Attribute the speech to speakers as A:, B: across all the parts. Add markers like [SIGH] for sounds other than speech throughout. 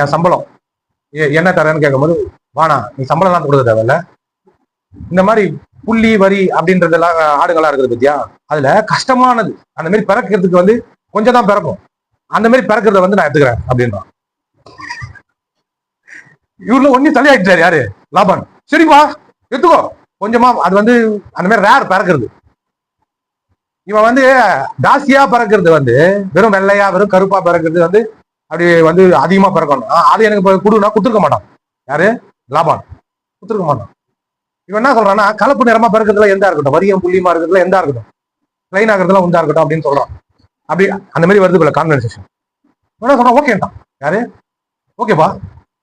A: என் சம்பளம். என்ன தரேன்னு கேட்கும்போது வானா நீ சம்பளம்லாம் கொடுக்க தேவையில்ல. இந்த மாதிரி புள்ளி வரி அப்படின்றதெல்லாம் ஆடுகளா இருக்குது பத்தியா? அதுல கஷ்டமானது. அந்த மாதிரி பிறக்கிறதுக்கு வந்து கொஞ்சம் தான் பிறக்கும். அந்த மாதிரி பிறக்கிறத வந்து நான் எடுத்துக்கிறேன் அப்படின்றான். இவர்ல ஒண்ணு தலையாயிட்டாரு யாரு? லாபான். சரிப்பா எடுத்துக்கோ. கொஞ்சமா அது வந்து அந்த மாதிரி ரேர் பிறக்கிறது. இவன் வந்து ஜாஸ்தியா பறக்கிறது வந்து வெறும் வெள்ளையா வெறும் கருப்பா பிறக்கிறது வந்து அப்படி வந்து அதிகமா பிறக்கணும். அது எனக்கு இப்போ கொடுனா கொடுத்துருக்க மாட்டான். யாரு? லாபான் கொடுத்துருக்க மாட்டான். இவன் என்ன சொல்றான்னா கலப்பு நிறமா பிறக்கிறதுல எந்தா இருக்கட்டும். வரியம் புள்ளியமா இருக்கிறதுல எந்தா இருக்கட்டும். பிளைன் ஆகிறதுல உண்டா இருக்கட்டும் அப்படின்னு சொல்றான். அப்படி அந்த மாதிரி வருது போல கான்வென்சேஷன் என்ன சொல்றான்? ஓகேன்ட்டான் யாரு? ஓகேப்பா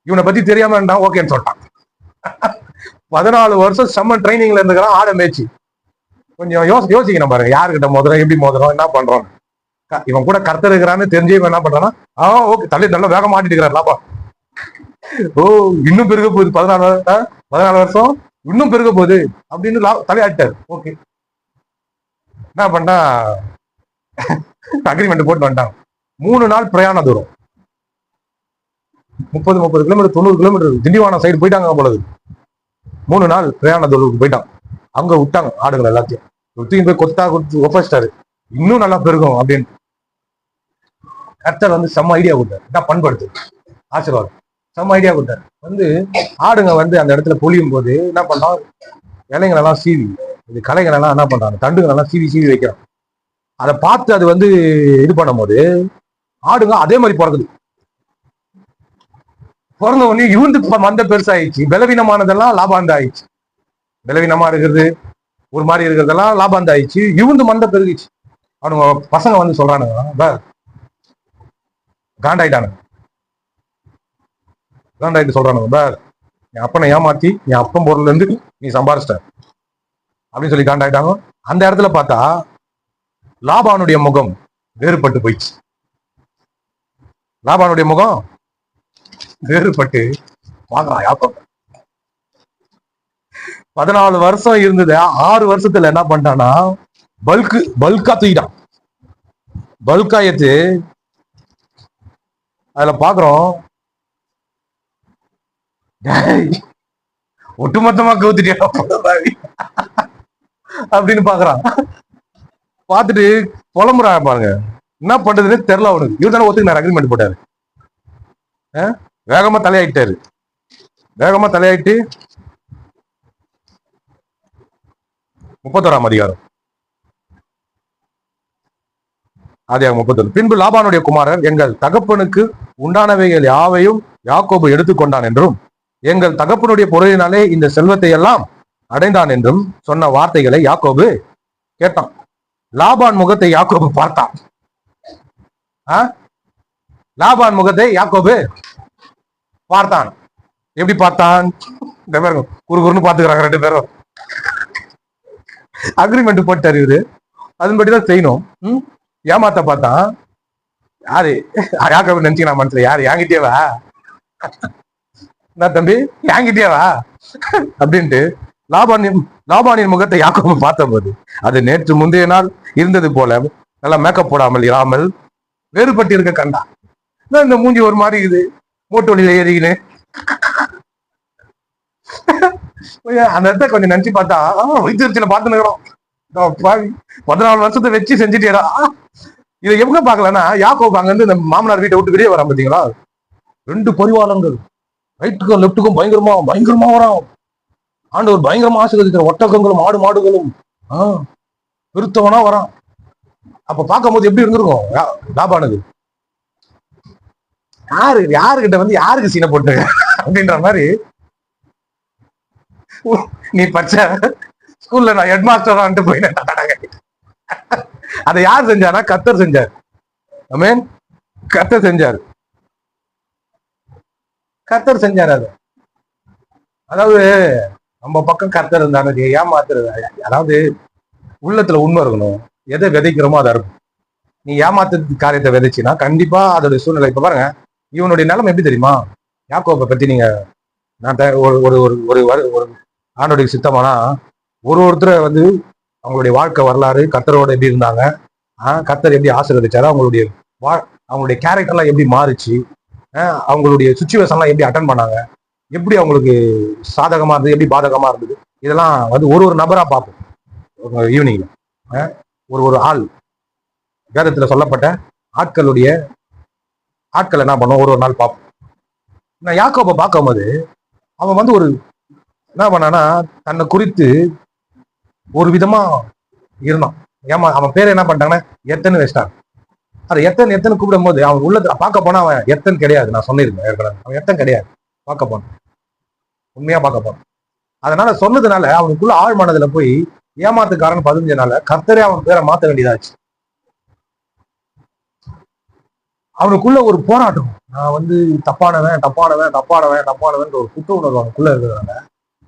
A: இவனை பத்தி தெரியாம இருந்தான் ஓகேன்னு சொல்லிட்டான். பதினாலு வருஷம் செம்ம ட்ரைனிங்ல இருந்துக்கிறான் ஆட மேய்ச்சி. கொஞ்சம் யோசி யோசிக்கணும் பாருங்க. யாருக்கிட்ட மோதுறோம் எப்படி மோதுறோம் என்ன பண்றோம் இவன் கூட கர்த்தர் இருக்கிறான்னு தெரிஞ்சு இவன் என்ன பண்றான்னா ஆ ஓகே தள்ளி நல்லா வேக மாட்டிட்டு இருக்கிறார் ஓ இன்னும் பெருக போகுது பதினாலு பதினாலு வருஷம் இன்னும் பெருக போகுது அப்படின்னு லா- தலையாட்டாரு ஓகே. என்ன பண்ணா அக்ரிமெண்ட் போட்டு வந்துட்டான். மூணு நாள் பிரயாண தூரம். முப்பது முப்பது கிலோமீட்டர் தொண்ணூறு கிலோமீட்டர் திண்டிவானம் சைடு போயிட்டாங்க போலது மூணு நாள் பிரயாண தூரத்துக்கு போயிட்டான். அங்க விட்டாங்க ஆடுகள் எல்லாத்தையும். தூக்கி போய் கொத்தா கொடுத்து ஒப்பச்சிட்டாரு இன்னும் நல்லா பெருகும் அப்படின்னு. கர்த்தர் வந்து செம்ம ஐடியா கொடுத்தாரு. இதான் பண்படுத்து ஆசீர்வாதம். செம்ம ஐடியா கொடுத்தாரு. வந்து ஆடுங்க வந்து அந்த இடத்துல பொழியும் போது என்ன பண்றான்? இலைங்களை எல்லாம் சீவி இது கலைகள் எல்லாம் என்ன பண்றாங்க தண்டுகள் எல்லாம் சீவி சீவி வைக்கிறான். அதை பார்த்து அது வந்து இது பண்ணும்போது ஆடுங்க அதே மாதிரி பிறகுது பிறந்த உடனே இவந்து மந்த பெருசாயிடுச்சு. பலவீனமானதெல்லாம் லாபாந்த ஆயிடுச்சு பலவீனமா இருக்கிறது ஒரு மாதிரி இருக்கிறதெல்லாம் லாபாந்த ஆயிடுச்சு இவந்து மந்த பெருகிச்சு அவனுங்க பசங்க வந்து சொல்றானுங்க காண்டாயிட்டானுங்க காண்டாயிட்டு சொல்றானுங்க என் அப்பனை ஏமாத்தி என் அப்பன் பொருள்ல இருந்து நீ சம்பாரிச்சிட்ட. அப்படின்னு சொல்லி காண்டாயிட்டாங்க. அந்த இடத்துல பார்த்தா லாபானுடைய முகம் வேறுபட்டு போயிடுச்சு. லாபானுடைய முகம் வேறுபட்டு வாங்கலாம் யாக்கம் பதினாலு வருஷம் இருந்தது ஆறு வருஷத்துல என்ன பண்ணிட்டான்னா பல்கு பல்கா தூக்கிட்டான். பல்கா ஏத்து அதுல பாக்குறோம். ஒட்டுமொத்தமா கவுத்துட்டியா? அப்படின்னு பாக்குறான். பார்த்துட்டு புலம்புறான் பாருங்க. என்ன பண்றதுன்னு தெரியல அவனுக்கு. இவர் தானே ஒத்துக்கு அக்ரிமெண்ட் போட்டாரு. வேகமா தலையாயிட்டாரு வேகமா தலையாயிட்டு முப்பத்தோராம் அதிகாரம். அதிகாரம் முப்பத்தொன்று பின்பு லாபானுடைய குமாரர் எங்கள் தகப்பனுக்கு உண்டானவைகள் யாவையும் யாக்கோபு எடுத்துக்கொண்டான் என்றும் எங்கள் தகப்பனுடைய பொருளினாலே இந்த செல்வத்தை எல்லாம் அடைந்தான் என்றும் சொன்ன வார்த்தைகளை யாக்கோபு கேட்டான். லாபான் முகத்தை யாக்கோபு பார்த்தான். ஆ? லாபான் முகத்தை யாக்கோபு பார்த்தான். எப்படி பார்த்தான்? இந்த பாருங்க குறு பாத்துக்கிறாங்க ரெண்டு பேரும். அக்ரிமெண்ட் போட்டாரு இவரு. அதன்படிதான் செய்யணும். ஏமாத்த பார்த்தான். யாரு? யாக்க நினைச்சுக்கலாம் மனசுல? யாரு? என்கிட்டயேவா? நான் தம்பி என்கிட்டயேவா? அப்படின்ட்டு லாபானின் லாபானின் முகத்தை யாக்கோபு பார்த்தபோது அது நேற்று முந்தைய நாள் இருந்தது போல நல்லா மேக்கப் போடாமல் இராமல் வேறுபட்டு இருக்க கண்டா இந்த மூஞ்சி ஒரு மாதிரி இருக்குது. மூட்டு ஏறிக்கினு. அந்த இடத்த கொஞ்சம் நினைச்சு பார்த்தா வைத்திருச்சியில பார்த்து நிக்கிறோம் பதினாலு வருஷத்தை வச்சு செஞ்சுட்டேடா. இதை எவங்க பார்க்கலன்னா யாக்கோப் அங்க இருந்து இந்த மாமனார் வீட்டை விட்டு வெளியே வரான் பாத்தீங்களா ரெண்டு பரிவாரங்கள். ரைட்டுக்கும் லெப்ட்டுக்கும் பயங்கரமா பயங்கரமா வரான். ஆண்டவர் பயங்கரமா ஆசீர்வதிக்கிற ஒட்டகங்களும் ஆடு மாடுகளும் ஆஹ் பெருத்தவனா வரான். அப்ப பார்க்கும்போது எப்படி இருந்திருக்கும்? லாபானது. லாபானுக்கு யாரு யாருகிட்ட வந்து யாருக்கு சீனை போட்டு அப்படின்ற மாதிரி. உ, நீ பச்சை ஸ்கூல்ல நான் ஹெட் மாஸ்டர் போயிட்டேன். அதை யார் செஞ்சாரா? கத்தர் செஞ்சார். மீன் கத்தர் செஞ்சார். கத்தர் செஞ்சார் அது. அதாவது நம்ம பக்கம் கர்த்தர் இருந்தாலும் ஏமாத்துறது அதாவது உள்ளத்துல உண்மை இருக்கணும். எதை விதைக்கிறோமோ அதை இருக்கும் நீ ஏமாத்து காரியத்தை விதைச்சின்னா கண்டிப்பா அதோட சூழ்நிலை இப்ப பாருங்க இவனுடைய நிலைமை எப்படி தெரியுமா? யாக்கோப்பை பத்தி நீங்க நான் ஒரு ஒரு ஒரு ஒரு வரு- ஒரு சித்தமானா ஒரு ஒருத்தரை வந்து அவங்களுடைய வாழ்க்கை வரலாறு கத்தரோட எப்படி இருந்தாங்க கத்தர் எப்படி ஆசீர்வதிச்சாரு அவங்களுடைய வா அவங்களுடைய கேரக்டர்லாம் எப்படி மாறுச்சு அவங்களுடைய சுச்சுவேஷன்லாம் எப்படி அட்டன் பண்ணாங்க எப்படி அவங்களுக்கு சாதகமாக இருந்தது எப்படி பாதகமாக இருந்தது இதெல்லாம் வந்து ஒரு ஒரு நபராக பார்ப்போம். ஈவினிங்கில் ஒரு ஒரு ஆள் வேதத்தில் சொல்லப்பட்ட ஆட்களுடைய ஆட்கள் என்ன பண்ணுவோம் ஒரு ஒரு நாள் பார்ப்போம். நான் யாக்கோப்பை பார்க்கும்போது அவன் வந்து ஒரு என்ன பண்ணான்னா தன்னை குறித்து ஒரு விதமா இருந்தான். ஏமா அவன் பேர் என்ன பண்ணிட்டாங்கன்னா எத்தனை வச்சிட்டான். அது எத்தனை எத்தனை கூப்பிடும் போது அவன் உள்ளத பார்க்க போனா அவன் எத்தன் கிடையாது. நான் சொல்லியிருக்கேன் ஏற்கனவே. அவன் எத்தன் கிடையாது. பார்க்க போனான். உண்மையா பார்க்க போனான். அதனால சொன்னதுனால அவனுக்குள்ள ஆழ் மனதுல போய் ஏமாத்துக்காரன் பதிஞ்சனால கர்த்தரே அவன் பேரை மாத்த வேண்டியதாச்சு. அவனுக்குள்ள ஒரு போராட்டம். நான் வந்து தப்பானவன் தப்பானவன் தப்பானவன் தப்பானவன் ஒரு குற்ற உணர்வு அவனுக்குள்ள இருக்கிறதுனால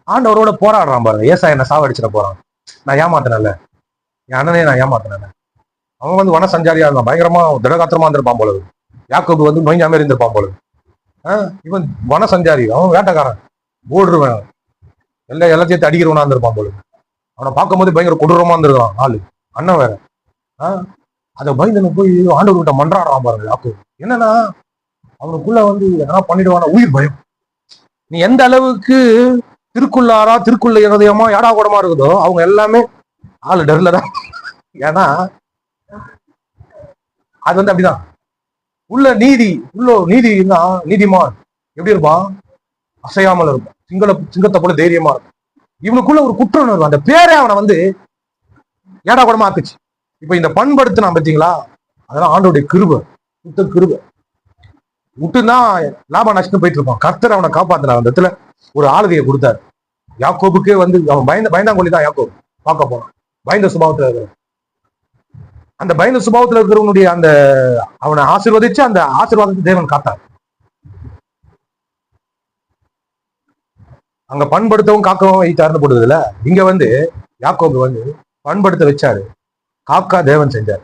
A: ஆண்டவரோட போராடுறான் பாருங்க. ஏசா என்ன சாவடிச்சிட போறான். நான் ஏமாத்தினல என் அண்ணனே நான் ஏமாத்தினேன் அவன் வந்து வன சஞ்சாரியா இருந்தான். பயங்கரமா திடகாத்திரமா இருந்திருப்பான் போல யாக்கோபு வந்து நோய்ஞ்சாமே இருந்திருப்பான் போல ஆஹ் இவன் வன சஞ்சாரி அவன் வேட்டைக்காரன். ஓடுருவன் எல்லா எல்லாத்தையும் அடிக்கிறவனா இருந்திருப்பான் போல அவனை பார்க்கும்போது பயங்கர கொடூரமா இருந்திருக்கான் ஆளு. அண்ணன் வேற. ஆஹ் அதை பயந்து போய் ஆண்டவர் கிட்ட மன்றாடுறான் பாருங்க யாக்கோ என்னன்னா அவனுக்குள்ள வந்து எதனா பண்ணிடுவானா உயிர் பயம். நீ எந்த அளவுக்கு திருக்குள்ளாரா திருக்குள்ள இருதயமா ஏடா கூடமா இருக்குதோ அவங்க எல்லாமே ஆளு டெர்லதான் ஏன்னா அது வந்து அப்படிதான். உள்ள நீதி உள்ள நீதி நீதிமான் எப்படி இருப்பான்? அசையாமல் இருப்பான் சிங்கள சிங்கத்தை போல தைரியமா இருக்கும். இவனுக்குள்ள ஒரு குற்ற உணர்வு அந்த பேரே அவனை வந்து ஏடா கூடமா ஆக்குச்சு. இப்ப இந்த பண்படுத்தினா பார்த்தீங்களா? அதெல்லாம் ஆண்டோடைய கிருப. சுத்த கிருப. விட்டுதான் லாபம் நஷ்டம் போயிட்டு இருப்பான். கர்த்தர் அவனை காப்பாத்தினார். அந்த இடத்துல ஒரு ஆளுகையை கொடுத்தாரு. யாக்கோபுக்கே வந்து அவன் பயந்த பயந்தாங்கொல்லி தான் யாக்கோப். பார்க்க போனான் பயந்த சுபாவத்தில் இருக்கிற அந்த பயந்த சுபாவத்துல இருக்கிறவனுடைய அந்த அவனை ஆசிர்வதிச்சு அந்த ஆசிர்வாதத்தை தேவன் காத்தார். அங்க பண்படுத்தவும் காக்கவும் வைத்தார்னு போடுது இல்ல இங்க வந்து யாக்கோபு வந்து பண்படுத்த வச்சாரு. காக்கா தேவன் செஞ்சார்.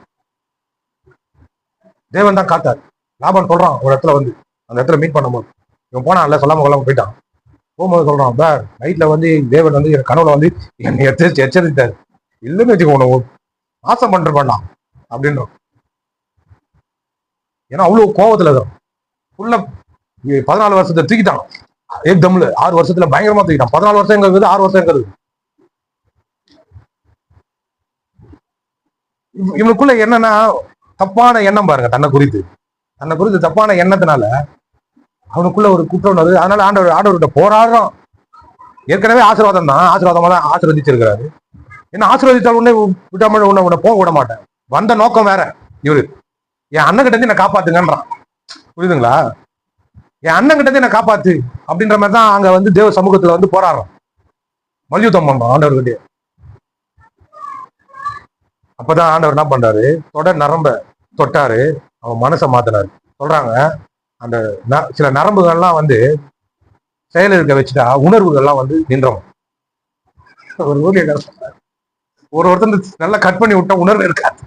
A: தேவன் தான் காத்தார். லாபம் சொல்றான் ஒரு இடத்துல வந்து. அந்த இடத்துல மீட் பண்ணும்போது. இவன் போனான்ல சொல்லாம கொள்ளாம போயிட்டான். போகும்போது சொல்றான் பேர் நைட்ல வந்து தேவன் வந்து என் கனவுல வந்து என்னை எச்சரித்து எச்சரித்தார். இல்லைன்னு வச்சுக்கோ உன மாசம் பண்ற பண்ணான் அப்படின்றோம் ஏன்னா அவ்வளவு கோவத்துல இருக்கும் உள்ள பதினாலு வருஷத்தை தூக்கிட்டான். ஏக் தம்ல ஆறு வருஷத்துல பயங்கரமா தூக்கிட்டான். பதினாலு வருஷம் ஆறு வருஷம் எங்க இவனுக்குள்ள என்னன்னா தப்பான எண்ணம் பாருங்க தன்னை குறித்து. தன்னை குறித்து தப்பான எண்ணத்தினால அவனுக்குள்ள ஒரு குற்ற உணர்வு. அதனால ஆண்டவர் ஆண்டவர்கிட்ட போராடுறோம். ஏற்கனவே ஆசீர்வாதம் தான். ஆசீர்வாதமாக தான் ஆசீர்வதிச்சிருக்கிறாரு. என்ன ஆசீர்வதித்தால் உடனே விட்டாமல் உன்னை உன்னை போக விட மாட்டேன். வந்த நோக்கம் வேற. இவரு என் அண்ணன் கிட்ட என்ன காப்பாத்துங்கன்றான். புரியுதுங்களா? என் அண்ணன் கிட்ட என்ன காப்பாத்து அப்படின்ற மாதிரி தான் அங்க வந்து தேவ சமூகத்துல வந்து போராடுறோம். மல்யுத்தம் பண்றான் ஆண்டவர்கிட்ட அப்பதான் ஆண்டவர் என்ன பண்றாரு? தொடர் நரம்ப தொட்டாரு. அவன் மனசை மாத்தினாரு. சொல்றாங்க அந்த ந- சில நரம்புகள்லாம் வந்து செயல் இருக்க வச்சுட்டா உணர்வுகள்லாம் வந்து நின்றோம் ஒரு ஊழியர் ஒரு ஒருத்தர் நல்லா கட் பண்ணி விட்டா உணர்வு இருக்காது.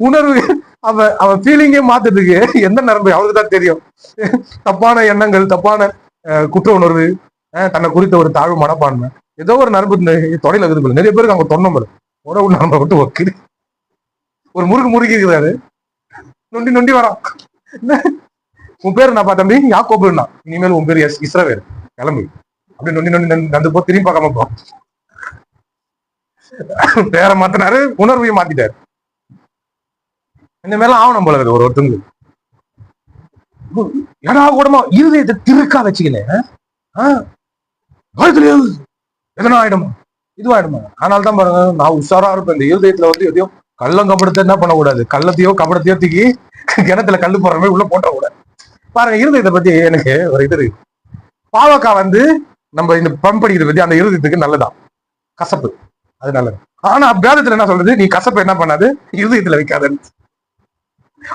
A: உணர்வு அவ அவ ஃபீலிங்கே மாத்துறதுக்கு எந்த நரம்பு? அவருக்கு தான் தெரியும். தப்பான எண்ணங்கள் தப்பான குற்ற உணர்வு அஹ், தன்னை குறித்த ஒரு தாழ்வு மனப்பான்மை. ஏதோ ஒரு நரம்பு தொடையில இருக்குது நிறைய பேருக்கு அவங்க தொன்னம் வரும். உறவு நரம்பை விட்டு ஒக்குது ஒரு முருகு முருகி இருக்கிறாரு. நொண்டி நொண்டி வரான். உன் பேர் நான் தம்பி? யாக்கோபுன்னா. இனிமேல் உன் பேர் எஸ் இஸ்ரவேல். கிளம்பு. அப்படி நொண்டி நொண்டி நொண்டி நந்து போ திரும்பி பார்க்காம போ பேரை மாத்தினாரு உணர்வையும் மாத்திட்டாரு. இந்த மாதிரிலாம் ஆகணும் போல ஒரு ஒருத்தங்களுக்கு ஏடா கூடமா இருதயத்தை திருக்கா வச்சுக்கினேன் எதனா ஆயிடுமா இதுவாயிடுமா? அதனால தான் பாருங்க நான் உஷாரா இருப்பேன். இந்த இருதயத்துல வந்து எதையும் கள்ளம் கபடத்தை என்ன பண்ணக்கூடாது? கள்ளத்தையோ கபடத்தையோ தூக்கி கிணத்துல கல்லு போடுற மாதிரி உள்ள போட்டக்கூடாது பாருங்க இருதயத்தை பத்தி எனக்கு ஒரு இது இருக்கு. பாவக்காய் வந்து நம்ம இந்த பம்படிக்கிறத பத்தி அந்த இருதயத்துக்கு நல்லதான். கசப்பு. அது நல்லது. ஆனா வேதத்துல என்ன சொல்றது? நீ கசப்பு என்ன பண்ணாது? இருதயத்துல வைக்காதன்னு.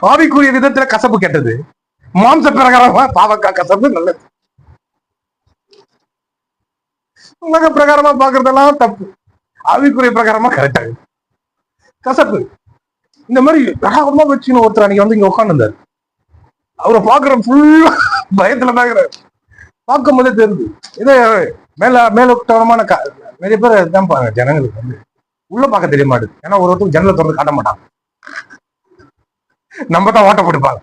A: ஆவிக்குரிய விதத்துல கசப்பு கெட்டது. மாம்ச பிரகாரமா பாவக்காய் கசப்பு நல்லது. உலக பிரகாரமா பாக்குறதெல்லாம் தப்பு. ஆவிக்குரிய பிரகாரமா கரெக்டா கசப்பு. இந்த மாதிரி பிரகாரமா வச்சுன்னு ஒருத்தர் அன்னைக்கு வந்து இங்க உட்காந்துருந்தாரு அவரை பாக்குற ஃபுல்லா பயத்துல பாக்குறாரு பார்க்கும் போதே தெரியுது. இதே மேல மேலோட்டமான க- நிறைய பேர் தான் பாருங்க ஜனங்களுக்கு வந்து உள்ள பார்க்க தெரிய மாட்டேது. ஏன்னா ஒரு ஒருத்தர் ஜன்னலை திறந்து காட்ட மாட்டாங்க. நம்ம தான் ஓட்ட போட்டுப்பாங்க.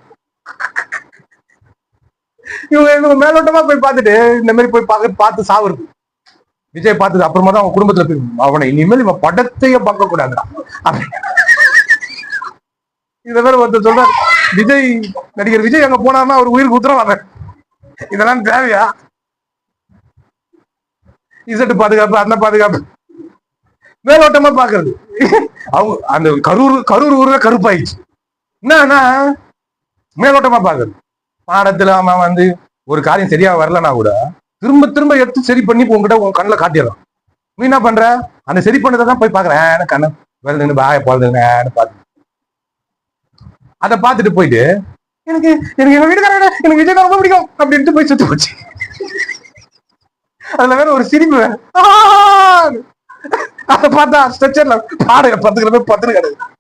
A: இவங்க இவங்க மேலோட்டமா போய் பார்த்துட்டு இந்த மாதிரி போய் பார்க்க பார்த்து சாவுறது. விஜய் பார்த்தது அப்புறமா தான் அவன் குடும்பத்துல போய் அவனை இனிமேல் இவன் படத்தையே பார்க்க கூடாதுடா இத வேற ஒருத்தர் சொல்ற விஜய் நடிகர் விஜய் அங்க போனா அவர் உயிருக்கு உத்தரவு வர்றேன். இதெல்லாம் தேவையா? இசட்டு பாதுகாப்பு அந்த பாதுகாப்பு. மேலோட்டமா பாக்குறது அவங்க அந்த கரூர் கரூர் ஊர்ல கருப்பாயிடுச்சு. என்னன்னா மேலோட்டமா பாக்குறது பாடத்துல அவன் வந்து ஒரு காரியம் சரியா வரலனா கூட திரும்ப திரும்ப எடுத்து சரி பண்ணி உங்ககிட்ட உங்க கண்ணில் காட்டிடலாம். நீ என்ன பண்ற? அந்த சரி பண்ணதை தான் போய் பாக்குறேன் கண்ணு? வருதுன்னு பாய போறதுன்னு பார்த்து. அதை பார்த்துட்டு போயிட்டு எனக்கு எனக்கு எங்க வீட்டுக்காரோட எனக்கு விஜய் ரொம்ப பிடிக்கும் அப்படின்ட்டு போய் சுத்து போச்சு. அதுல வேற ஒரு சிரிப்பு வேற. அதை பார்த்தா ஸ்ட்ரெச்சர்ல பாடுகிற பத்து கிலோ பத்துன்னு கிடையாது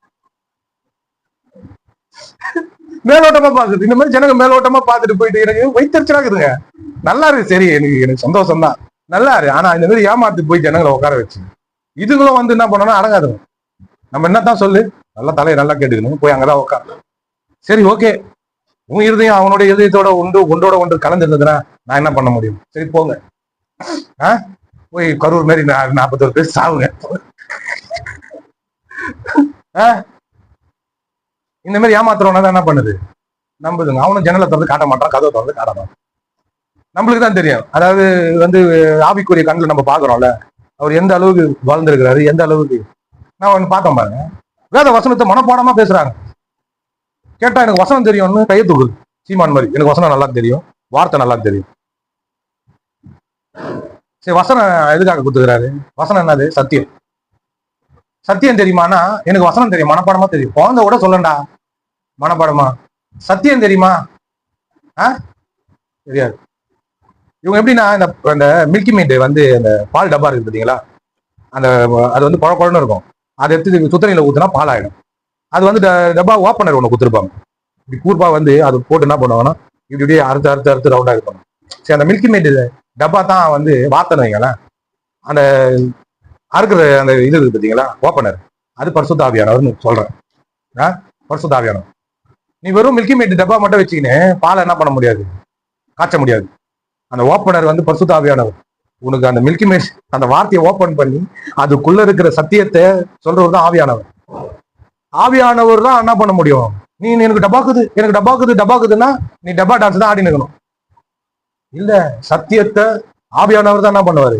A: மேலோட்டமா பாக்குது இந்த மாதிரி ஜனங்க மேலோட்டமா பாத்துட்டு போயிட்டு எனக்கு வைத்தறிச்சலா இருக்குதுங்க. நல்லா இருக்கு சரி எனக்கு எனக்கு சந்தோஷம் தான் நல்லா இருக்கு ஆனா இந்த மாதிரி ஏமாத்து போய் ஜனங்களை உட்கார வச்சு இதுங்களும் வந்து என்ன பண்ணணும் அடங்காதுங்க நம்ம என்னத்தான் சொல்லு? நல்லா தலையை நல்லா கேட்டுக்கணும் போய் அங்கதான் உட்காரு சரி ஓகே. உன் இருதயம் அவனோட இருதயத்தோட ஒன்று ஒன்றோட ஒன்று கலந்துருந்ததுன்னா நான் என்ன பண்ண முடியும்? சரி போங்க. ஆ? போய் கரூர் மாதிரி நா- நாற்பத்தோரு பேர் சாவுங்க. ஆ? இந்த மாதிரி ஏமாத்துறவனா தான் என்ன பண்ணுது? நம்புதுங்க. அவனும் ஜன்னலை திறந்து காட்ட மாட்டான் கதவை திறந்து காட்ட மாட்டான். நம்மளுக்கு தான் தெரியும். அதாவது வந்து ஆவிக்குரிய கண்ணில் நம்ம பார்க்குறோம்ல. அவர் எந்த அளவுக்கு வளர்ந்துருக்கிறாரு எந்த அளவுக்கு? நான் ஒன்று பார்த்தோம் பாருங்க. வேத வசனத்தை மனப்பாடமா பேசுறாங்க. கேட்டா எனக்கு வசனம் தெரியும்னு கையை தூக்குது சீமான் மாதிரி. எனக்கு வசனம் நல்லா தெரியும். வார்த்தை நல்லா தெரியும். சரி வசனம் எதுக்காக கொடுத்துக்கிறாரு? வசனம் என்னது? சத்தியம். சத்தியம் தெரியுமானா? எனக்கு வசனம் தெரியும். மனப்பாடமா தெரியும். குழந்தை கூட சொல்லண்டா? மனப்பாடமா? சத்தியம் தெரியுமா? ஆ? தெரியாது. இவங்க எப்படின்னா இந்த அந்த மில்கி மீட் வந்து அந்த பால் டப்பா இருக்குது பார்த்தீங்களா அந்த அது வந்து குழ குழன்னு இருக்கும். அதை எடுத்து சுத்தனையில் ஊற்றினா பால் ஆகிடும் அது வந்து ட- டப்பா ஓப்பனர் ஒன்று கொடுத்துருப்பாங்க. இப்படி கூர்பா வந்து அது போட்டு என்ன பண்ணுவாங்கன்னா இப்படி இப்படியே அறுத்து அறுத்து அறுத்து ரவுண்டாக இருக்கும் சரி அந்த மில்கி மீட் டப்பா தான் வந்து வாத்தனை வைங்களேன். அந்த அறுக்கிற அந்த இது இருக்குது பார்த்தீங்களா ஓப்பனர். அது பரிசுத்தாவியானவர்னு சொல்கிறேன் ஆ? பரிசுத்தாவியானவர். நீ வெறும் மில்கி மேட் டப்பா மட்டும் வச்சுக்கின்னு பாலை என்ன பண்ண முடியாது? காய்ச்ச முடியாது. அந்த ஓப்பனர் வந்து பரிசுத்தாவியானவர் உனக்கு அந்த மில்கி மேட் அந்த வார்த்தையை ஓப்பன் பண்ணி அதுக்குள்ள இருக்கிற சத்தியத்தை சொல்றவர் தான் ஆவியானவர். ஆவியானவர் தான் என்ன பண்ண முடியும்? நீ எனக்கு டபாக்குது எனக்கு டபாக்குது டபாக்குதுன்னா நீ டப்பா டான்ஸ் தான் ஆடி நிற்கணும் இல்ல சத்தியத்தை ஆவியானவர் தான் என்ன பண்ணுவாரு?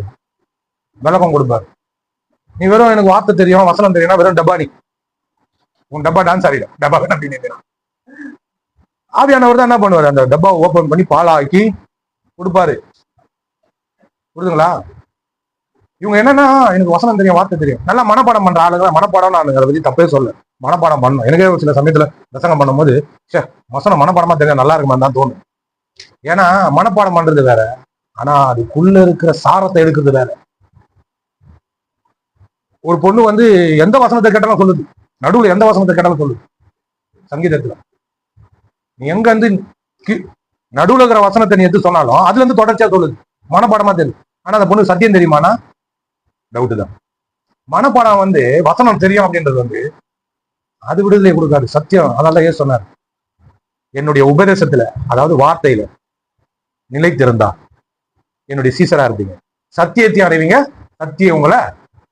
A: விளக்கம் கொடுப்பாரு. நீ வெறும் எனக்கு வார்த்தை தெரியும் வசனம் தெரியும்னா வெறும் டப்பா நீ. உன் டப்பா டான்ஸ் ஆடிடும் டப்பா அப்படின்னு ஆவியானவர் தான் என்ன பண்ணுவாரு? அந்த டப்பா ஓபன் பண்ணி பாலாக்கி கொடுப்பாரு. புரியுதுங்களா இவங்க என்னன்னா எனக்கு வசனம் தெரியும் வார்த்தை தெரியும். நல்லா மனப்பாடம் பண்ற ஆளுங்க மனப்பாடம் நான் அதை பத்தி தப்பே சொல்ல மனப்பாடம் பண்ணணும். எனக்கே ஒரு சில சமயத்துல பிரசங்கம் பண்ணும்போது ச்சே வசனம் மனப்பாடமா தெரியும் நல்லா இருக்குமா தான் தோணும். ஏன்னா மனப்பாடம் பண்றது வேற. ஆனா அதுக்குள்ள இருக்கிற சாரத்தை எடுக்கிறது வேற. ஒரு பொண்ணு வந்து எந்த வசனத்தை கேட்டாலும் சொல்லுது. நடுவுல எந்த வசனத்தை கேட்டாலும் சொல்லுது. சங்கீதத்துல. நீ எங்க வந்து நடுவில் இருக்கிற வசனத்தை நீ எது சொன்னாலும் அதுல இருந்து தொடர்ச்சியா சொல்லுது மனப்பாடமா தெரியும் ஆனா அந்த பொண்ணு சத்தியம் தெரியுமானா? டவுட் தான். மனப்பாடம் வந்து வசனம் தெரியும் அப்படின்றது வந்து அது விடுதலை கொடுக்காது. சத்தியம். அதெல்லாம் ஏன் சொன்னார். என்னுடைய உபதேசத்துல அதாவது வார்த்தையில நிலைத்திருந்தா. என்னுடைய சீசரா இருப்பீங்க. சத்தியத்தை அடைவீங்க. சத்தியம் உங்களை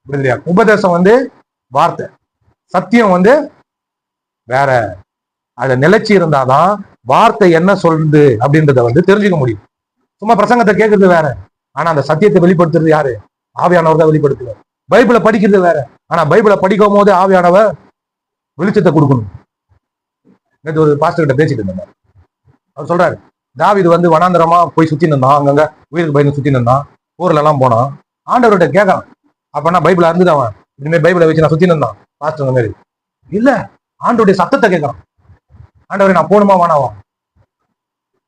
A: விடுதலையா உபதேசம் வந்து வார்த்தை. சத்தியம் வந்து வேற. அதுல நிலைச்சி இருந்தாதான் வார்த்தை என்ன சொல்லுது அப்படின்றத வந்து தெரிஞ்சுக்க முடியும். சும்மா பிரசங்கத்தை கேட்கறது வேற. ஆனா அந்த சத்தியத்தை வெளிப்படுத்துறது யாரு? ஆவியானவர் தான் வெளிப்படுத்துவார். பைபிளை படிக்கிறது வேற. ஆனா பைபிளை படிக்கும் போது ஆவியானவர் வெளிச்சத்தை கொடுக்கணும். நேற்று ஒரு பாஸ்டர் கிட்ட பேசிட்டு இருந்தார். அவர் சொல்றாரு தாவிது வந்து வனாந்தரமா போய் சுத்தி நின்றான் அங்கங்க உயிருக்கு பயந்து சுத்தி நின்றான் ஊர்ல எல்லாம் போனான். ஆண்டவர்கிட்ட கேட்கறான் அப்பனா பைபிள் இருந்தது அவன்? இனிமேல் பைபிளை வச்சு நான் சுத்தி நின்றான் பாஸ்டர் மாதிரி இல்ல. ஆண்டவருடைய சத்தத்தை கேட்கறான். ஆண்டவரை நான் போகணுமா வேணாவா?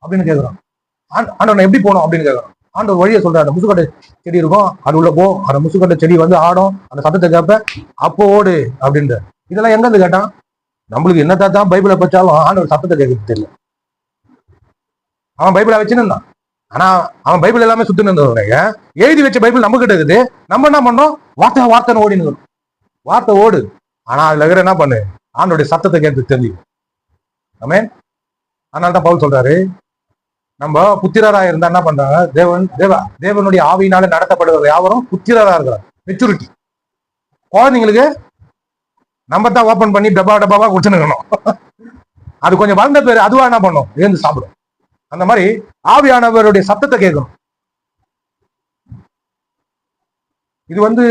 A: அப்படின்னு கேட்குறான் ஆண்ட- ஆண்டவர் நான் எப்படி போகணும் அப்படின்னு கேட்குறான் ஆண்டவர் வழியை சொல்றாரு. அந்த முசுக்கட்டை செடி இருக்கும் அது உள்ள போ. அந்த முசுக்கட்டை செடி வந்து ஆடும். அந்த சத்தத்தை கேட்ப அப்போ ஓடு அப்படின்ற இதெல்லாம் எங்க இருந்து கேட்டான்? நம்மளுக்கு என்ன தான் பைபிளை பச்சாலும் ஆண்டவர் சத்தத்தை கேட்கறது தெரியல. அவன் பைபிளை வச்சுன்னு ஆனா அவன் பைபிள் எல்லாமே சுத்தி இருந்தவங்க எழுதி வச்ச பைபிள் நம்ம கிட்ட இருக்குது. நம்ம என்ன பண்றோம்? வார்த்தை வார்த்தை ஓடினு வார்த்தை ஓடு. ஆனா அதுல இருக்கிற என்ன பண்ணு? ஆண்டோடைய சத்தத்தை கேட்டு தெரியும் அமேன் அதனால தான் பவுல் சொல்றாரு நம்ம புத்திரராக இருந்தா என்ன பண்றாங்க? தேவன் தேவ தேவனுடைய ஆவியினால நடத்தப்படுகிற யாவரும் புத்திரராக இருக்கிறார் மெச்சூரிட்டி குழந்தைங்களுக்கு நம்ம தான் ஓப்பன் பண்ணி டப்பா டப்பாவா குடிச்சுன்னு அது கொஞ்சம் வளர்ந்த பேர் அதுவா என்ன பண்ணும்? எழுந்து சாப்பிடும். அந்த மாதிரி ஆவியானவருடைய சத்தத்தை கேட்கணும். இது வந்து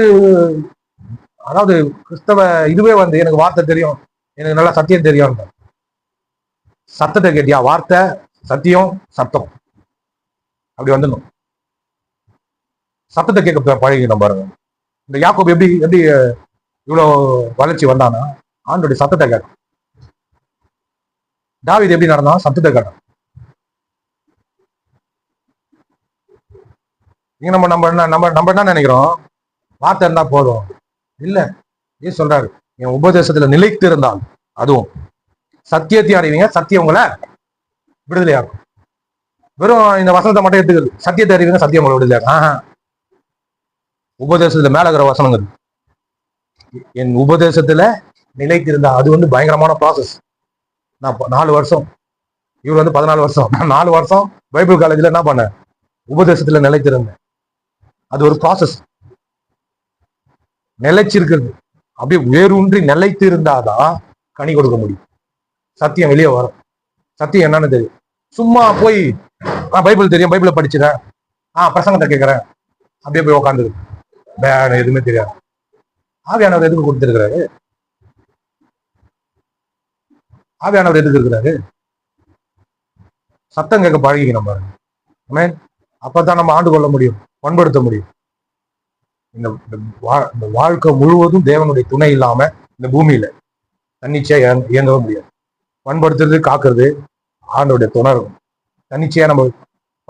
A: அதாவது கிறிஸ்தவ இதுவே வந்து எனக்கு வார்த்தை தெரியும். எனக்கு நல்லா சத்தியம் தெரியும் சத்தத்தை கேட்டியா? வார்த்தை சத்தியம் சத்தம். அப்படி வந்துடணும். சத்தத்தை கேட்க பழகிக்கணும் பாருங்க. இந்த யாக்கோப் எப்படி எப்படி இவ்வளோ வளர்ச்சி வந்தானா ஆண்டோடைய சத்தத்தை கேட்கும் தாவீது எப்படி நடந்தான்? சத்தத்தை கேட்டான் இங்க நம்ம நம்ம என்ன நம்ம நம்ம என்ன நினைக்கிறோம்? வார்த்தை இருந்தா போதும். இல்லை ஏன் சொல்றாரு? என் உபதேசத்துல நிலைத்து இருந்தால் அதுவும். சத்தியத்தை அறிவீங்க. சத்தியம் உங்களை விடுதலையாகும் வெறும் இந்த வசனத்தை மட்டும் எடுத்துக்கிறது. சத்தியத்தை அறிவீங்க சத்தியம் உங்களை விடுதலையாகும் ஆஹா. உபதேசத்துல மேல இருக்கிற வசனங்கள். என் உபதேசத்துல நிலைத்திருந்தா அது வந்து பயங்கரமான ப்ராசஸ் நான் நாலு வருஷம். இவர் வந்து பதினாலு வருஷம். நான் நாலு வருஷம் பைபிள் காலேஜ்ல என்ன பண்ணேன்? உபதேசத்துல நிலைத்திருந்தேன். அது ஒரு ப்ராசஸ் நிலைச்சிருக்கிறது. அப்படியே வேரூன்றி நிலைத்து இருந்தாதான் கனி கொடுக்க முடியும். சத்தியம் வெளியே வரும். சத்தியம் என்னன்னு தெரியும். சும்மா போய் நான் பைபிள் தெரியும் பைபிளை படிச்சுறேன் ஆ பிரசங்கத்தை கேட்குறேன். அப்படியே போய் உட்காந்துரு பேன் எதுவுமே தெரியாது. ஆவியானவர் எதுக்கு கொடுத்துருக்குறாரு? ஆவியானவர் எதுக்கு இருக்கிறாரு சத்தம் கேட்க பழகிக்கணும் பாருங்க. ஆமென் அப்பதான் நம்ம ஆண்டு கொள்ள முடியும் பண்படுத்த முடியும். இந்த இந்த இந்த வாழ்க்கை முழுவதும் தேவனுடைய துணை இல்லாம இந்த பூமியில தன்னிச்சையா இயங்க- இயங்கவே முடியாது. பண்படுத்துறது காக்குறது ஆண்டோடைய துணை இருக்கும் தன்னிச்சையா நம்ம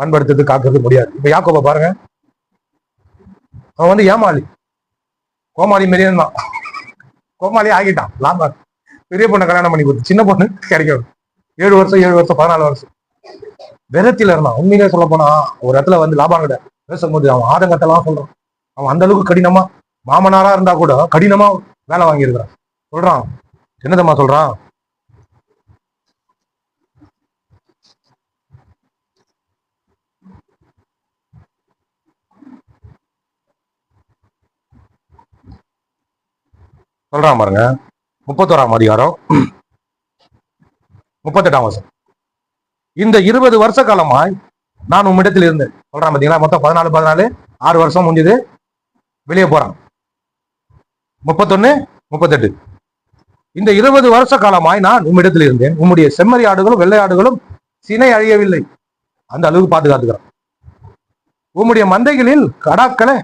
A: பண்படுத்துறது காக்குறது முடியாது. இப்ப யாக்கோப பாருங்க. அவன் வந்து ஏமாளி. கோமாளி மாரியே இருந்தான் கோமாளி ஆகிட்டான். லாபா பெரிய பொண்ணை கல்யாணம் பண்ணி கொடுத்து சின்ன பொண்ணு கிடைக்கும் ஏழு வருஷம் ஏழு வருஷம் பதினாலு வருஷம். விரத்தில இருந்தான். உண்மையிலே சொல்ல போனா ஒரு இடத்துல வந்து லாபம் கிட்ட பேசும்போது அவன் ஆதங்கத்தெல்லாம் சொல்றான். அவன் அந்த அளவுக்கு கடினமா மாமனாரா இருந்தா கூட கடினமா வேலை வாங்கியிருக்கிறான். சொல்றான். என்னதம்மா சொல்றான்? சொல்றான் பாருங்க. முப்பத்தோராம் அதிகாரம். முப்பத்தெட்டாம் வருஷம் இந்த இருபது வருஷ காலமாய் நான் உம்மிடத்தில் இருந்தேன். சொல்றான் பார்த்தீங்களா மொத்தம் பதினாலு பதினாலு ஆறு வருஷம் முடிஞ்சது. வெளியே போறான். முப்பத்தொன்னு முப்பத்தெட்டு. இந்த இருபது வருஷ காலமாய் நான் உம்மிடத்தில் இருந்தேன். உம்முடைய செம்மறி ஆடுகளும் வெள்ளை ஆடுகளும் சினை அழியவில்லை. அந்த அளவுக்கு பாதுகாத்துக்கிறான். உம்முடைய மந்தைகளில் கடாக்களை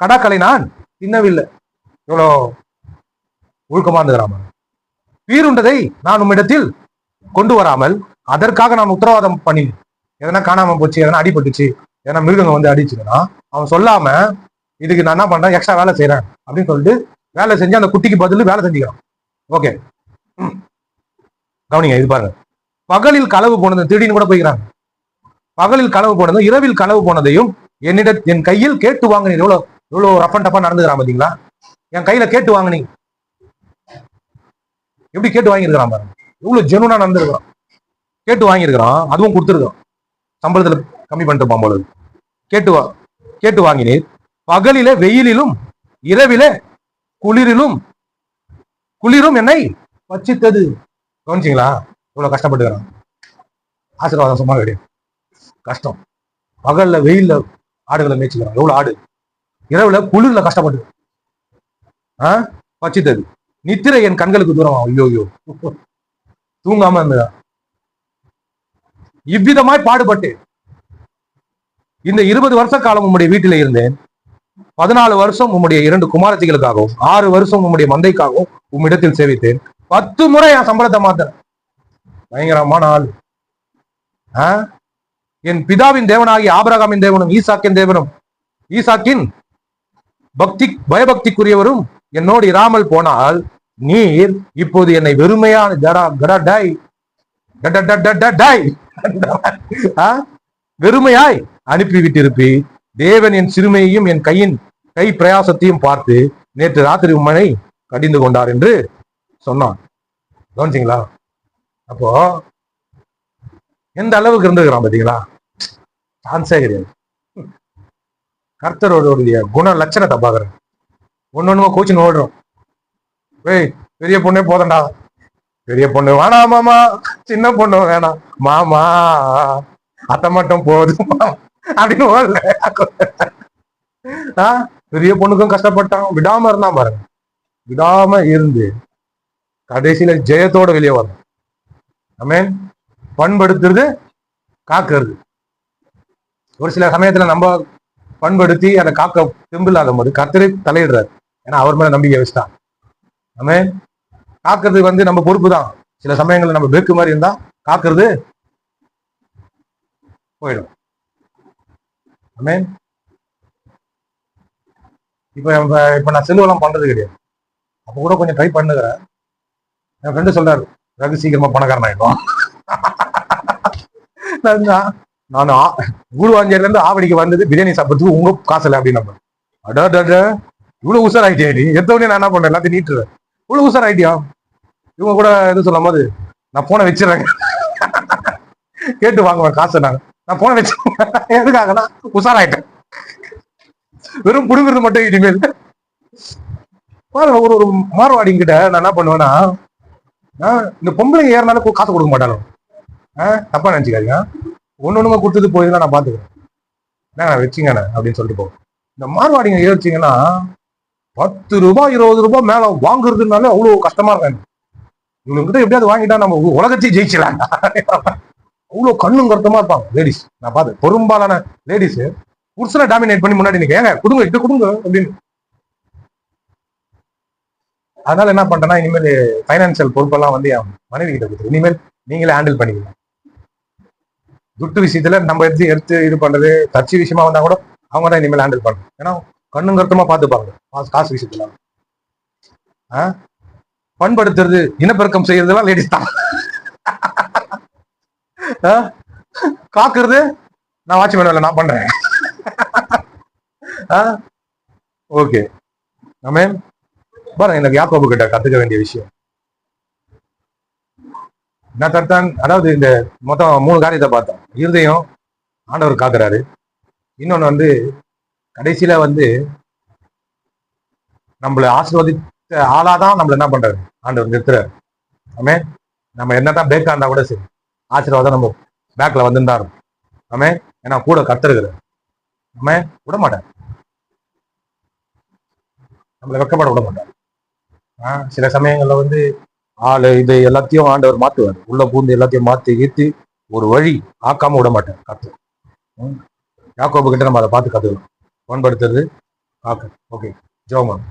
A: கடாக்களை நான் தின்னவில்லை. இவ்வளோ ஒழுக்கமா இருந்துக்கிறாம வீருண்டதை நான் உம்மிடத்தில் கொண்டு வராமல் அதற்காக நான் உத்தரவாதம் பண்ணினேன். எதனா காணாம போச்சு எதனா அடிபட்டுச்சு எதனா மிருகங்க வந்து அடிச்சுன்னா அவன் சொல்லாம இதுக்கு நான் என்ன பண்றேன் எக்ஸ்ட்ரா வேலை செய்யறேன் அப்படின்னு சொல்லிட்டு வேலை செஞ்சு அந்த குட்டிக்கு பதில் வேலை செஞ்சுக்கிறான். ஓகே கவனிங்க இது பாருங்க. பகலில் களவு போனது திடீர்னு கூட போய்க்கிறாங்க. பகலில் களவு போனதும் இரவில் களவு போனதையும் என்னிட என் கையில் கேட்டு வாங்கினீங்க எவ்வளவு எவ்வளவு ரஃப் அண்ட் டப்பா நடந்துக்கிறான் பாத்தீங்களா? என் கையில கேட்டு வாங்கினீங்க எப்படி கேட்டு வாங்கியிருக்கிறான் பாருங்க. எவ்வளவு ஜெனுனா நடந்திருக்கிறான். கேட்டு வாங்கியிருக்கிறான் அதுவும் கொடுத்துருக்கான். சம்பளத்துல கம்மி பண்ணிட்டு போல கேட்டு வா கேட்டு வாங்கினீர். பகலில வெயிலிலும் இரவில குளிரிலும் குளிரும் என்னை வச்சித்தது கவனிச்சிங்களா? இவ்வளவு கஷ்டப்பட்டுக்கிறான். ஆசீர்வாதம் சும்மா கிடையாது. கஷ்டம். பகல்ல வெயில்ல ஆடுகளை மேய்ச்சிக்கிறான். எவ்வளவு ஆடு? இரவுல குளிர்ல கஷ்டப்பட்டு. ஆ? வச்சித்தது நித்திரை என் கண்களுக்கு தூரம்? ஐயோ தூங்காம இருந்ததா? இவ்விதமாய் பாடுபட்டு இந்த இருபது வருஷ காலம் உம்முடைய வீட்டில இருந்தேன். பதினாலு வருஷம் உம்முடைய இரண்டு குமாரத்திகளுக்காகவும் ஆறு வருஷம் உம்முடைய மந்தைக்காகவும் உம்மிடத்தில் சேவித்தேன். பத்து முறை என் சம்பளத்தை மாத்தேன். பயங்கரமான ஆள். என் பிதாவின் தேவனாகி ஆபிரகாமின் தேவனும் ஈசாக்கின் தேவனும் ஈசாக்கின் பக்தி பயபக்திக்குரியவரும் என்னோடு இராமல் போனால் நீர் இப்போது என்னை வெறுமையான ஜடா கடா டாய் டட ட ட ட டாய் ஆ? வெறுமையாய் அனுப்பிவிட்டிருப்பி தேவன் என் சிறுமையையும் என் கையின் கை பிரயாசத்தையும் பார்த்து நேற்று ராத்திரி உம்மனை கடிந்து கொண்டார் என்று சொன்னான். கவனிச்சிங்களா? அப்போ எந்த அளவுக்கு இருந்துக்கிறான் பாத்தீங்களா? சான்ஸே கிடையாது கர்த்தரோடைய குண லட்சணத்தை பாக்குறேன் ஒன்று ஒண்ணுமா கோச்சிங் ஓடுறோம். ஏய் பெரிய பொண்ணே போதண்டா பெரிய பொண்ணு வேணாம் மாமா. சின்ன பொண்ணு வேணாம். மாமா அத்தை மட்டும் போதும் அப்படின்னு ஓடல ஆ, பெரிய பொண்ணுக்கும் கஷ்டப்பட்டான். விடாம இருந்தான் பாருங்க. விடாம இருந்து கடைசியில ஜெயத்தோட வெளியே வரணும். அமேன் பண்படுத்துறது காக்கிறது. ஒரு சில சமயத்துல நம்ம பண்படுத்தி அதை காக்க தெம்பில்லாத போது கர்த்தரே தலையிடுறாரு. ஏன்னா அவர் மேல நம்பிக்கை வச்சுட்டான். ஆமென். காக்கிறது வந்து நம்ம பொறுப்பு தான் சில சமயங்கள்ல நம்ம பேக்கு மாதிரி இருந்தா காக்கிறது போயிடும். ஆமென். இப்ப இப்ப- நான் செலவெல்லாம் பண்றது கிடையாது. அப்ப கூட கொஞ்சம் ட்ரை பண்ணுகிறேன் என் ஃப்ரெண்டு சொல்றாரு ரகு சீக்கிரமா பணக்காரன் ஆயிடும் [LAUGHS] நான் நான் இருந்து ஆவடிக்கு வந்தது பிரியாணி சாப்பிட்றதுக்கு உங்க இல்லை அப்படின்னு நம்ம அட இவ்வளோ இவ்வளவு உசார் ஆயிட்டியா நீ. எத்தவனே நான் என்ன பண்றேன்? எல்லாத்தையும் நீட்டுறேன். இவ்வளவு சார் ஐடியா இவங்க கூட எதுவும் சொல்லும் அது நான் போனை வச்சிடறேன். கேட்டு வாங்குவேன் காசு நாங்க நான் போன வச்சு எதுக்காகனா உசாராயிட்டேன் வெறும் புடுங்குறது மட்டும் இனிமேல். ஒரு ஒரு மார்வாடிங்க கிட்ட நான் என்ன பண்ணுவேன்னா இந்த பொம்பளைங்க ஏறினாலும் காசு கொடுக்க மாட்டானோ தப்பா நினைச்சுக்காதீங்க. ஒன்று ஒண்ணுங்க கொடுத்தது போயிருந்தா நான் பாத்துக்கிறேன். என்ன வச்சுங்கண்ணே அப்படின்னு சொல்லிட்டு போகும் இந்த மார்வாடிங்க ஏறிச்சிங்கன்னா பத்து ரூபாய் இருபது ரூபாய் மேல வாங்குறதுனால அவ்வளவு கஷ்டமா இருக்காங்க இவங்ககிட்ட எப்படியாவது வாங்கிட்டா நம்ம உ- உலகத்தையும் ஜெயிச்சலாம் அவ்வளவு கண்ணும் கருத்தமா இருப்பாங்க லேடிஸ் நான் பார்த்து பெரும்பாலான லேடிஸ் புருஷனை டாமினேட் பண்ணி முன்னாடி நிக்க. ஏங்க கொடுங்க இட்டு கொடுங்க அப்படின்னு. அதனால என்ன பண்றேன்னா இனிமேல் ஃபைனான்சியல் பொறுப்பெல்லாம் வந்து என் மனைவி கிட்ட கொடுத்து இனிமேல் நீங்களே ஹேண்டில் பண்ணிக்கலாம் துட்டு விஷயத்துல நம்ம எடுத்து எடுத்து இது பண்றது கட்சி விஷயமா வந்தா கூட அவங்க தான் இனிமேல் ஹேண்டில் பண்ணணும். ஏன்னா கண்ணும் கருத்தமா பார்த்துப்பாங்க காசு- காசு விஷயத்துல. ஆ? பண்படுத்துறது இனப்பெருக்கம் செய்யறதுலாம் லேடிஸ் தான். ஆ? காக்குறது நான் வாட்ச்மேன் வேலை நான் பண்றேன். ஓகே. ஆமென் பாருங்க எனக்கு யாக்கோபு கிட்ட கத்துக்க வேண்டிய விஷயம். நான் தடுத்தான் அதாவது இந்த மொத்தம் மூணு காரியத்தை பார்த்தோம். இருதயம் ஆண்டவர் காக்குறாரு. இன்னொன்னு வந்து கடைசியில வந்து நம்மளை ஆசீர்வதித்த ஆளாதான் நம்மள என்ன பண்றாரு? ஆண்டவர் நிறுத்துறாரு. ஆமே நம்ம என்னதான் பேக்கா இருந்தா கூட சரி. ஆசீர்வாதம் நம்ம பேக்ல வந்துருந்தா இருக்கும். ஆமே ஏன்னா கூட கத்துருக்குறாரு ஆமே விட மாட்டார். நம்மளை வெக்கப்பட விட மாட்டார். ஆஹ் சில சமயங்கள்ல வந்து ஆளு இது எல்லாத்தையும் ஆண்டவர் மாத்துவார். உள்ள பூந்து எல்லாத்தையும் மாத்தி ஈர்த்து ஒரு வழி ஆக்காம விட மாட்டார் கத்து யாக்கோபு கிட்ட நம்ம அதை பார்த்து கத்துக்கணும். பண்படுத்துறது. காக்க ஓகே ஜோமன்